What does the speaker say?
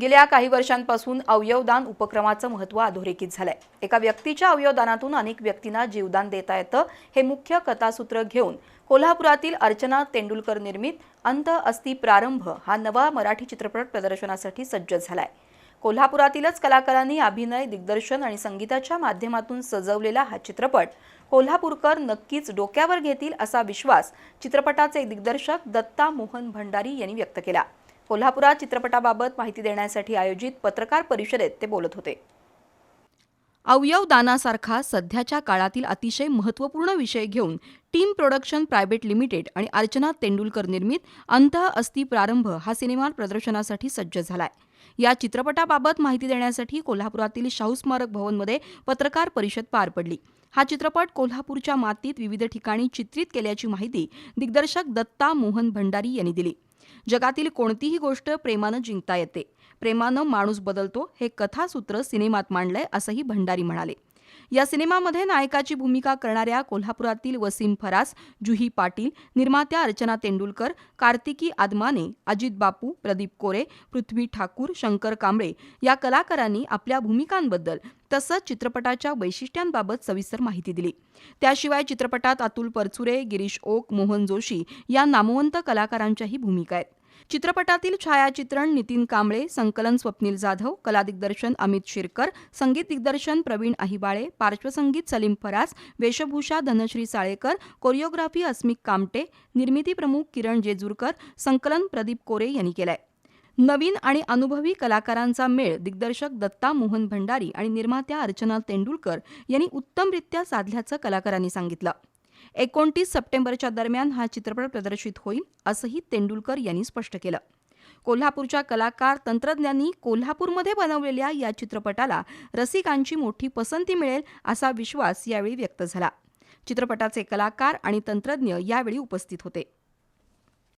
गेल्या काही वर्षांपासून अवयवदान उपक्रमाचं महत्त्व अधोरेखित झालंय. एका व्यक्तीच्या अवयवदानातून अनेक व्यक्तींना जीवदान देता येतं हे मुख्य कथासूत्र घेऊन कोल्हापुरातील अर्चना तेंडुलकर निर्मित अंत अस्ति प्रारंभ हा नवा मराठी चित्रपट प्रदर्शनासाठी सज्ज झालाय. कोल्हापुरातीलच कलाकारांनी अभिनय दिग्दर्शन आणि संगीताच्या माध्यमातून सजवलेला हा चित्रपट कोल्हापूरकर नक्कीच डोक्यावर घेतील असा विश्वास चित्रपटाचे दिग्दर्शक दत्ता मोहन भंडारी यांनी व्यक्त केला. कोल्हापुरात चित्रपटाबाबत माहिती देण्यासाठी आयोजित पत्रकार परिषदेत ते बोलत होते. अवयवदानासारखा सध्याच्या काळातील अतिशय महत्त्वपूर्ण विषय घेऊन टीम प्रोडक्शन प्रायव्हेट लिमिटेड आणि अर्चना तेंडुलकर निर्मित अंत अस्थि प्रारंभ हा सिनेमा प्रदर्शनासाठी सज्ज झालाय. या चित्रपटाबाबत माहिती देण्यासाठी कोल्हापुरातील शाहू स्मारक भवनमध्ये पत्रकार परिषद पार पडली. हा चित्रपट कोल्हापूरच्या मातीत विविध ठिकाणी चित्रित केल्याची माहिती दिग्दर्शक दत्ता मोहन भंडारी यांनी दिली. जगातील कोणतीही गोष्ट प्रेमानं जिंकता येते. प्रेमानं माणूस बदलतो हे कथासूत्र सिनेमात मांडलंय असंही भंडारी म्हणाले. या सिनेमामध्ये नायकाची भूमिका करणाऱ्या कोल्हापुरातील वसीम फरास जुही पाटील निर्मात्या अर्चना तेंडुलकर कार्तिकी आदमाने अजित बापू प्रदीप कोरे पृथ्वी ठाकूर शंकर कांबळे या कलाकारांनी आपल्या भूमिकांबद्दल तसंच चित्रपटाच्या वैशिष्ट्यांबाबत सविस्तर माहिती दिली. त्याशिवाय चित्रपटात अतुल परचुरे गिरीश ओक मोहन जोशी या नामवंत कलाकारांच्याही भूमिका आहेत. चित्रपटातील छायाचित्रण नितीन कांबळे संकलन स्वप्नील जाधव कला दिग्दर्शन अमित शिरकर संगीत दिग्दर्शन प्रवीण अहिबाळे पार्श्वसंगीत सलीम फरास वेशभूषा धनश्री साळेकर कोरिओग्राफी अस्मिक कामटे निर्मिती प्रमुख किरण जेजूरकर संकलन प्रदीप कोरे यांनी केलंय. नवीन आणि अनुभवी कलाकारांचा मेळ दिग्दर्शक दत्ता मोहन भंडारी आणि निर्मात्या अर्चना तेंडुलकर यांनी उत्तमरित्या साधल्याचं कलाकारांनी सांगितलं. एकोणतीस सप्टेंबरच्या दरम्यान हा चित्रपट प्रदर्शित होईल असंही तेंडुलकर यांनी स्पष्ट केलं. कोल्हापूरच्या कलाकार तंत्रज्ञांनी कोल्हापूरमध्ये बनवलेल्या या चित्रपटाला रसिकांची मोठी पसंती मिळेल असा विश्वास यावेळी व्यक्त झाला. चित्रपटाचे कलाकार आणि तंत्रज्ञ यावेळी उपस्थित होते.